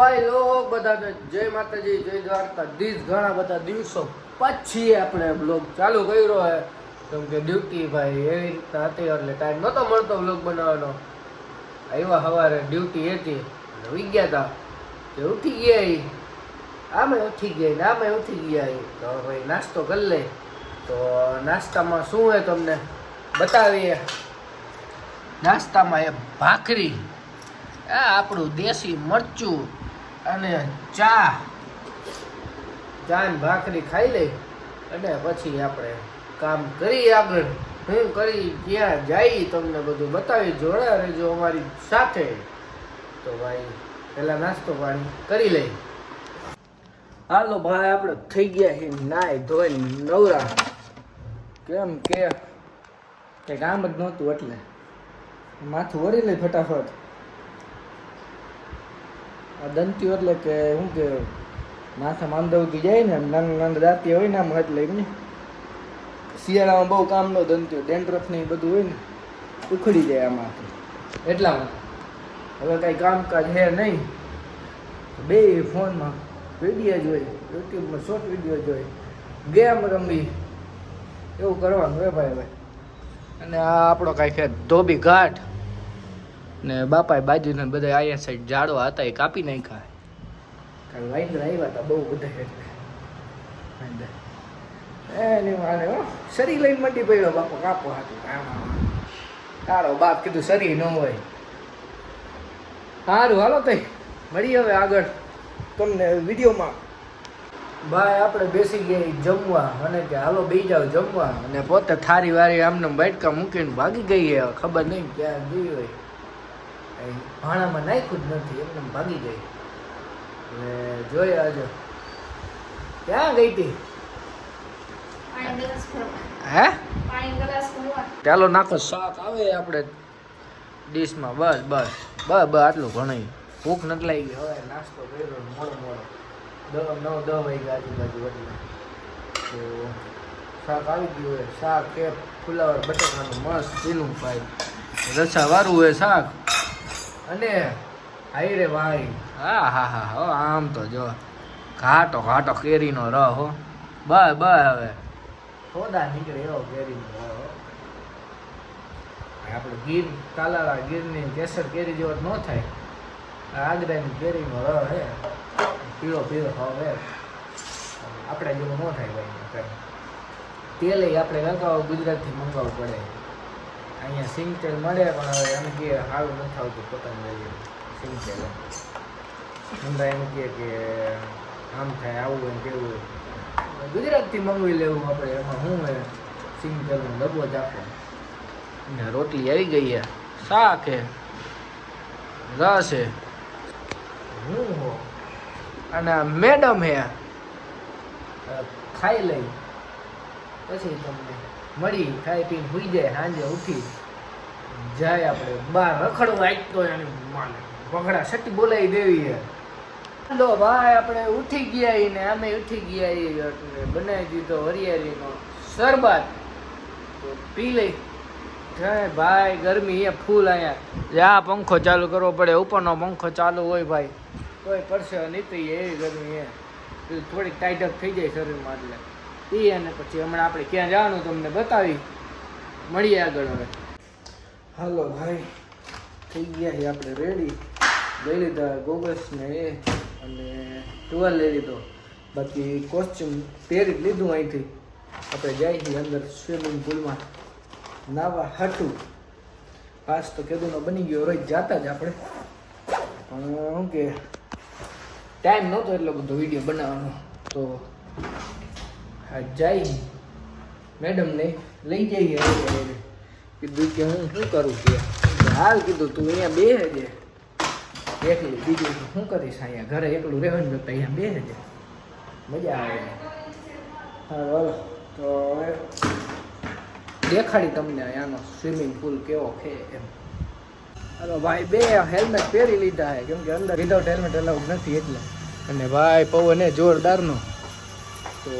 ભાઈ લોક બધાને, જય માતાજી, જય દ્વારકા. દીધ ઘણા બધા દિવસો પછી આપણે બ્લોગ ચાલુ કર્યો હે. કેમ કે ડ્યુટી ભાઈ એવી રીતના હતી એટલે ટાઈમ નહોતો મળતો બ્લોગ બનાવવાનો. આવ્યા સવારે ડ્યુટી હતી ઉઈ ગયા હતા કે ઉઠી ગયા એ આમે ઉઠી ગયા ને આમે ઉઠી ગયા એ તો ભાઈ નાસ્તો કરી લે. તો નાસ્તામાં શું હે તમને બતાવીએ? નાસ્તામાં એ ભાખરી. આ આપણું દેશી મરચું. અને ચા. ચા ને ભાખરી ખાઈ લઈ અને પછી આપણે કામ કરી આગળ. હું કરી ક્યાં જાય તમને બધું બતાવી, જોડા રહેજો અમારી સાથે. તો ભાઈ, પહેલા નાસ્તો પાણી કરી લઈ. હાલો ભાઈ, આપણે થઈ ગયા છે નાય ધોઈ નવરા. કેમ કે કંઈ કામ જ નહોતું એટલે. માથું વળી લઈ ફટાફટ. આ દંતીઓ એટલે કે શું કે માથા માંદવતી જાય ને, નાના નાના દાંતી હોય ને આમ એટલે એમ ને શિયાળામાં બહુ કામ નો દંતીઓ ડેન્ડ્રફ ને બધું હોય ને, ઉખડી જાય આમાંથી. એટલા હવે કાંઈ કામકાજ હે નહીં. બે ફોનમાં વીડિયો જોઈ યુટ્યુબમાં શોર્ટ વીડિયો જોઈ. ગેમ રમવી એવું કરવાનું હે ભાઈ ભાઈ અને આ આપણો કાંઈ છે ધોબી ઘાટ. ને બાપાએ બાજુને બધા આયા સાઈડ ઝાડવા હતા, એ કાપી નાખ્યા. કાલ વાઈન્દ્ર આવ્યા હતા બહુ બધા. એની હો. શરી લઈને મંડી પડ્યો, બાપો કાપો આમાં તારો બાપ કીધું શરી ન હોય. સારું હાલો તઈ. મળી હવે આગળ તમને વિડીયોમાં. ભાઈ આપણે બેસી ગયા જમવા. અને કે, હાલો બે જાવ જમવા. અને પોતે થારી વારી આમને બેટકા મૂકીને ભાગી ગઈ ખબર નહીં ક્યાં ગઈ હોય. ભાણામાં નાખ્યું જ નથી એમને ભાગી ગઈ. અને જોઈએ આજે ક્યાં ગઈ હતી? હે? ચાલો નાખો શાક. આવે આપણે ડીશમાં બસ બસ. બસ બસ આટલું ઘણું ભૂખ નથી લાગી. હવે નાસ્તો કર્યો મોડો મોડો. દસ નવ દસ વાગ્યા આજુબાજુ એટલે તો શાક આવી ગયું હોય. શાક કે ફુલાવર બટાકાનું મસ્ત ઝીલું ભાઈ રસા વાળું હોય શાક. અને હાઈ રે ભાઈ. હા હા હા હો આમ તો જો. ઘાટો ઘાટો કેરીનો રહ હો. બસ બસ હવે. થોડા નીકળે એવો કેરીનો રહ આપણે ગીર કાલાળા ગીરની કેસર કેરી જેવો ન થાય. આગ્રાની કેરીનો રહ હે. પીળો પીળો હવે આપણે જેવું ન થાય ભાઈ તેલ આપણે લગાવો ગુજરાતથી મંગાવવું પડે. અહીંયા સિંગ તેલ મળે પણ હવે એમ કે સારું નથી આવતું પોતાનું લઈએ સિંગ તેલ અંદર એમ કહે કે આમ થાય આવું હોય ને તેવું હોય ગુજરાતથી મંગાવી લેવું આપણે એમાં શું હોય સિંગ તેલનો ડબ્બો જ આપો. ને રોટલી આવી ગઈ છે. શાક છે. રસ છે. હું હો? અને મેડમ હે ખાઈ લઈ. પછી તમને મળી ખાઈ પી સુઈ જાય, સાંજે ઉઠી જાય આપણે. બાર રખડવા વાંચતો એને માને. સટી બોલાવી દેવી હે. લો ભાઈ, આપણે ઉઠી ગયા ને અમે ઉઠી ગયા બનાવી દીધો હરિયાળીનો શરબત. તો પી લઈ. ભાઈ, ગરમી એ ફૂલ અહીંયા. જા, પંખો ચાલુ કરવો પડે. ઉપરનો પંખો ચાલુ હોય ભાઈ. કોઈ પડશે, નીકળી એવી ગરમી એ થોડીક ટાઈટ થઈ જાય શરીરમાં એટલે. એ અને પછી હમણાં આપણે ક્યાં જવાનું તમને બતાવી. મળીએ આગળ હવે. હાલો ભાઈ, થઈ ગયા છે આપણે રેડી લઈ લીધા ગોગલ્સ ને એ અને ટુવેલ લઈ લીધો. બાકી કોસ્ચ્યુમ પહેરી લીધું અહીંથી. આપણે જાય છીએ અંદર સ્વિમિંગ પુલમાં નાવા હાટું. પાસ તો કેદુનો બની ગયો, રોજ જાતા જ આપણે. પણ શું કે ટાઈમ નહોતો એટલો બધો વીડિયો બનાવવાનો. તો જાય મેડમને લઈ જઈએ. કીધું કે હું શું કરું કે? હાલ કીધું તું અહીંયા બે હજે. એકલું, બીજું શું કરીશ અહીંયા? ઘરે એકલું રહેવાનું તો અહીંયા બે હજે. મજા આવે હા, હાલો. તો દેખાડી તમને અહીંયાનો સ્વિમિંગ પુલ કેવો છે એમ. અરે ભાઈ, બે હેલ્મેટ પહેરી લીધા છે. કેમ કે અંદર વિધાઉટ હેલ્મેટ અલાઉડ નથી એટલે. અને ભાઈ, પવન એ જોરદારનો. તો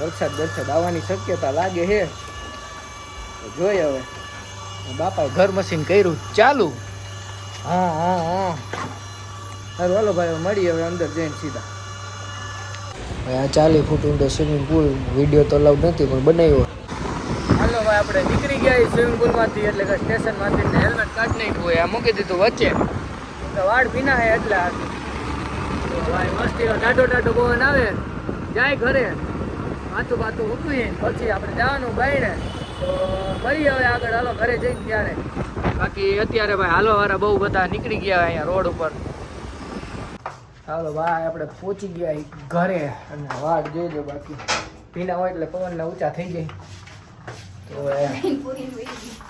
વરસાદ વરસાદ આવવાની શક્યતા લાગે છે. જોઈએ હવે. બાપાએ ઘર મશીન કર્યું. ચાલુ. હા હા હા. સારું હાલો ભાઈ મળીએ હવે અંદર જઈને સીધા. આ ચાલી ફૂટ ઊંડો સ્વિમિંગ પુલ વીડિયો તો અલાઉડ નથી પણ બનાવ્યો હાલો ભાઈ આપણે નીકળી ગયા સ્વિમિંગ પુલમાંથી એટલે કે સ્ટેશનમાંથી ને હેલ્મેટ કાઢી નાખ્યું હોય. આ મૂકી દીધું વચ્ચે. તો વાળ ભીના હે એટલે ભાઈ મસ્તીનો ટાટો ટાટો પવન આવે. જાય ઘરે. માથું બાથું ઉઠવી પછી આપણે જવાનું બાઈને તો મળીએ હવે આગળ હાલો ઘરે જઈને ત્યારે. બાકી અત્યારે ભાઈ હાલો વાળા બહુ બધા નીકળી ગયા અહીંયા રોડ ઉપર. હાલો ભાઈ, આપણે પહોંચી ગયા ઘરે અને વાટ જોઈજો બાકી. ભીના હોય એટલે પવનના ઊંચા થઈ જાય. તો.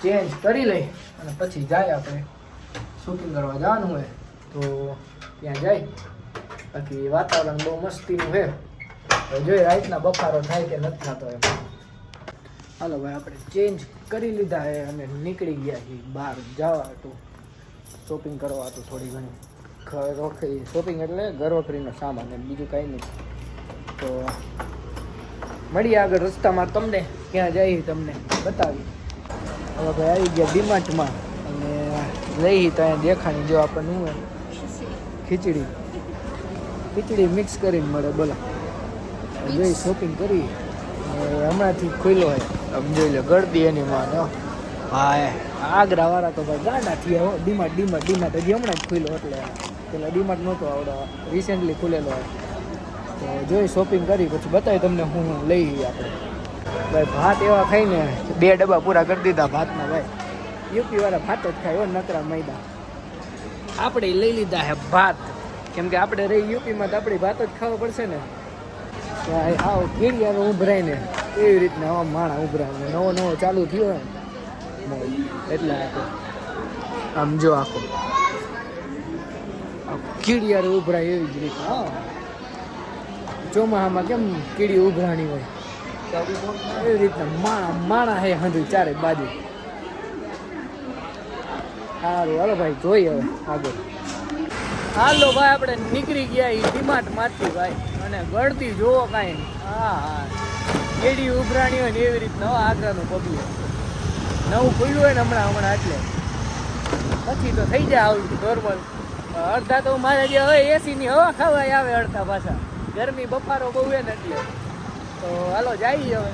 ચેન્જ કરી લઈ અને પછી જાય આપણે. શૂટિંગ કરવા જવાનું હોય તો ત્યાં જાય. બાકી વાતાવરણ બહુ મસ્તીનું છે. જોઈએ રાતના બફારો થાય કે નથી થતો એમ. હાલો ભાઈ, આપણે ચેન્જ કરી લીધા છે અને નીકળી ગયા છીએ બહાર જવા હતું શોપિંગ કરવા હતું થોડી ઘણી વખરી શોપિંગ એટલે ઘરવખરીનો સામાન એમ, બીજું કાંઈ નહીં. તો મળીએ આગળ રસ્તામાં તમને, ક્યાં જઈએ તમને બતાવી હવે ભાઈ આવી ગયા ડીમાર્ટમાં અને લઈ તો અહીંયા દેખાણી, જો આપણને ખીચડી. ખીચડી મિક્સ કરીને મળે, બોલો. જોઈ શોપિંગ કરી. હમણાંથી ખુલ્લો હોય આમ જોઈ લો ગળદી એની માં હો. આગ્રા વાળા તો ભાઈ ગાંડા થયા હો. ડીમાર્ટ ડીમાર્ટ ડીમાર્ટ. હજી હમણાં જ ખુલ્લો એટલે પેલા ડીમાર્ટ નહોતો આવડો. રિસેન્ટલી ખુલેલો હોય તો જોઈ શોપિંગ કરી પછી બતાવી તમને હું લઈ આપણે. ભાઈ ભાત એવા ખાઈને બે ડબ્બા પૂરા કરી દીધા ભાતના ભાઈ. યુપી વાળા ભાત જ ખાય હો નકરા મૈદા. આપણે લઈ લીધા હે ભાત. કેમ કે આપણે રહી યુપીમાં તો આપણી ભાત જ ખાવા પડશે ને. આ આવ કીડિયાનો ઉભરાઈને એવી રીતના આવા માણા ઉભરાય નવો નવો ચાલુ થયો ને એટલે આમ જો આખો. કીડિયારો ઉભરાય એવી જ રીતે ચોમાહામાં કેમ કીડી ઉભરાણી હોય? એવી રીતના માણા માણા હે હંધુ ચારે બાજુ. સારું હાલો ભાઈ, જોઈએ હવે આગળ. હાલો ભાઈ, આપણે નીકળી ગયા એ ડીમાર્ટમાંથી ભાઈ. અને ગળતી જોવો કાંઈ હા હા. એડી ઉભરાણી હોય ને એવી રીતના, હો, આગ્રાનું પગલું. નવું ખુલ્યું હોય ને હમણાં હમણાં એટલે. પછી તો થઈ જાય આવું નોર્મલ અડધા તો મારે જે હવે એસીની હવા ખાવા આવે અડધા પાછા. ગરમી બફારો બહુ છે ને એટલે. તો હાલો જાય હવે.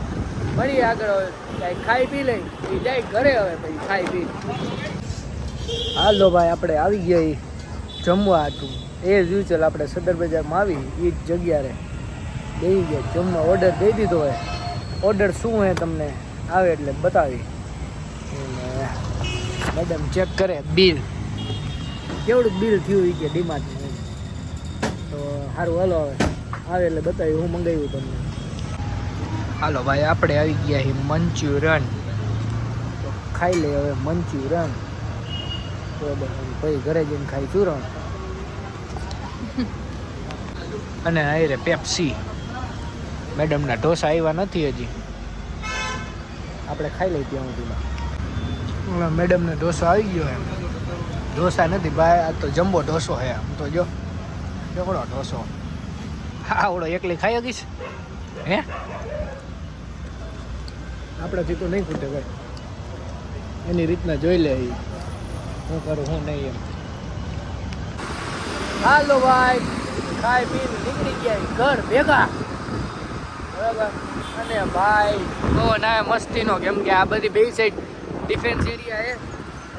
મળીએ આગળ હવે. કાંઈ ખાઈ પી લઈ. એ જાય ઘરે હવે પછી ખાઈ પી. હાલો ભાઈ, આપણે આવી ગયા જમવા હતું એ જ યુચલ આપણે સદર બજારમાં આવી એ જ જગ્યાએ દઈ ગયા જમવા ઓર્ડર દઈ દીધો હોય. ઓર્ડર શું હોય તમને? આવે એટલે બતાવી. મેડમ ચેક કરે. બિલ કેવડું બિલ થયું એ કે ડીમાર્ટનું તો સારું હાલો હવે. આવે એટલે બતાવી, હું મંગાવ્યું તમને. હાલો ભાઈ, આપણે આવી ગયા છીએ મંચુરન તો ખાઈ લે હવે મંચુરન બરાબર ભાઈ, ઘરે જઈને ખાઈ ચૂરણ અને અહીં રે પેપ્સી મેડમના ઢોસા આવ્યા નથી હજી. આપણે ખાઈ લઈ ત્યાં સુધીમાં. મેડમને ઢોસો આવી ગયો એમ. ઢોસા નથી ભાઈ, આ તો જમ્બો ઢોસો હે આમ તો જો. કેવડો ઢોસો? હા આવડો એકલી ખાઈ શકીશ? હે? આપણાથી તો નહીં ખૂટે ભાઈ. એની રીતના જોઈ લે. હું કરું, હું નહીં એમ. હાલો ભાઈ. ખાઈ પીને નીકળી ગયા ઘર ભેગા. બરાબર? અને ભાઈ તો ના મસ્તીનો કેમ કે આ બધી બે સાઈડ ડિફેન્સ એરિયા છે.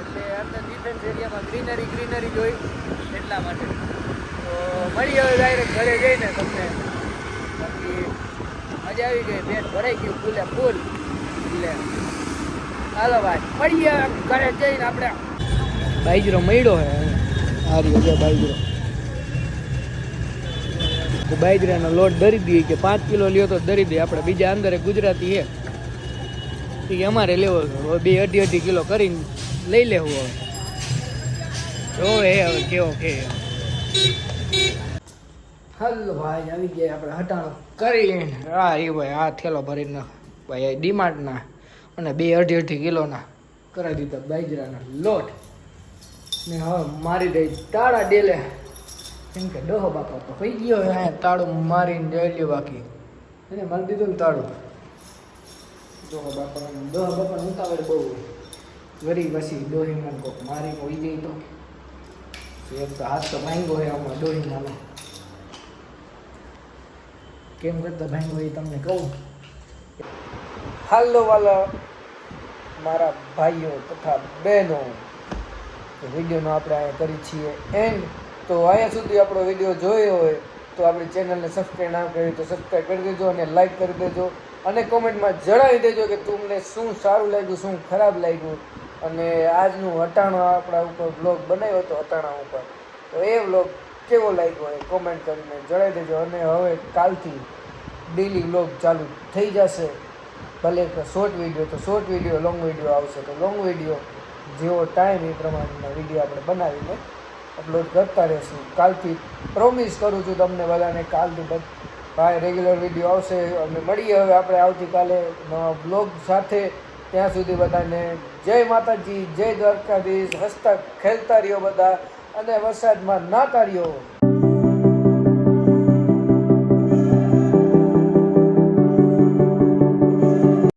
એટલે અંદર ડિફેન્સ એરિયામાં ગ્રીનરી ગ્રીનરી જોઈ એટલા માટે. તો મળી હવે ડાયરેક્ટ ઘરે જઈને તમને. બાકી મજા આવી ગઈ. પેટ ભરાઈ ગયું ફૂલે ફૂલ. એટલે હાલો ભાઈ, મળીએ ઘરે જઈને આપણે. બાઈજરો મળ્યો હે. આ રીતે બાઈજરો તો બાજરાનો લોટ દરી દઈએ કે પાંચ કિલો લ્યો તો દરી દઈએ. આપણે બીજા અંદર ગુજરાતી છે. એ અમારે લેવો બે અઢી અઢી કિલો કરીને લઈ લેવું હવે. જોવે હે હવે કેવો કે. હલો ભાઈ, આવી ગયા આપણે હટાણો કરી આ એ ભાઈ, આ થેલો ભરીને ભાઈ ડીમાર્ટના અને બે અઢી અઢી કિલોના કરાવી દીધા બાજરાના લોટ. ને હવે મારી દઈ તાળા ડેલે. કેમ કે ડોહો બાપા તો થઈ ગયો હે તાળું મારીને જઈ લ્યો બાકી એને મારી દીધું ને તાળું. ડોહો બાપા ડોહો બાપા ઉતાવળ બહુ. વરી પછી ડોહી મને કોક મારી હોઈ ગઈ તો. એક તો હાથ તો ભાંગો હોય આમાં ડોહી નાનો કેમ કરતા ભાંગો એ તમને કહું? હાલો વાલા મારા ભાઈઓ તથા બહેનો. વિડીયોનો આપણે અહીંયા કરી છીએ એન્ડ તો અહીંયા સુધી આપણો વીડિયો જોયો હોય તો આપણી ચેનલને સબસ્ક્રાઈબ ના કરી તો સબસ્ક્રાઈબ કરી દેજો અને લાઈક કરી દેજો અને કોમેન્ટમાં જણાવી દેજો કે તમને શું સારું લાગ્યું, શું ખરાબ લાગ્યું. અને આજનું હટાણો આપણા ઉપર બ્લોગ બનાવ્યો હતો હટાણા ઉપર. તો એ બ્લોગ કેવો લાગ્યો એ કોમેન્ટ કરીને જણાવી દેજો. અને હવે કાલથી ડેલી બ્લોગ ચાલુ થઈ જશે. ભલે શોર્ટ વીડિયો તો શોર્ટ વીડિયો લોંગ વીડિયો આવશે. તો લોંગ વીડિયો જેવો ટાઈમ એ પ્રમાણેના વીડિયો આપણે બનાવીને અપલોડ કરતા રહીશું. કાલથી પ્રોમિસ કરું છું તમને બધાને કાલથી ભાઈ રેગ્યુલર વીડિયો આવશે અમે મળીએ હવે આપણે આવતીકાલે નવા બ્લોગ સાથે. ત્યાં સુધી બધાને જય માતાજી, જય દ્વારકાધીશ, હસતા, ખેલતા રહ્યો બધા અને વરસાદમાં નાતા રહ્યો.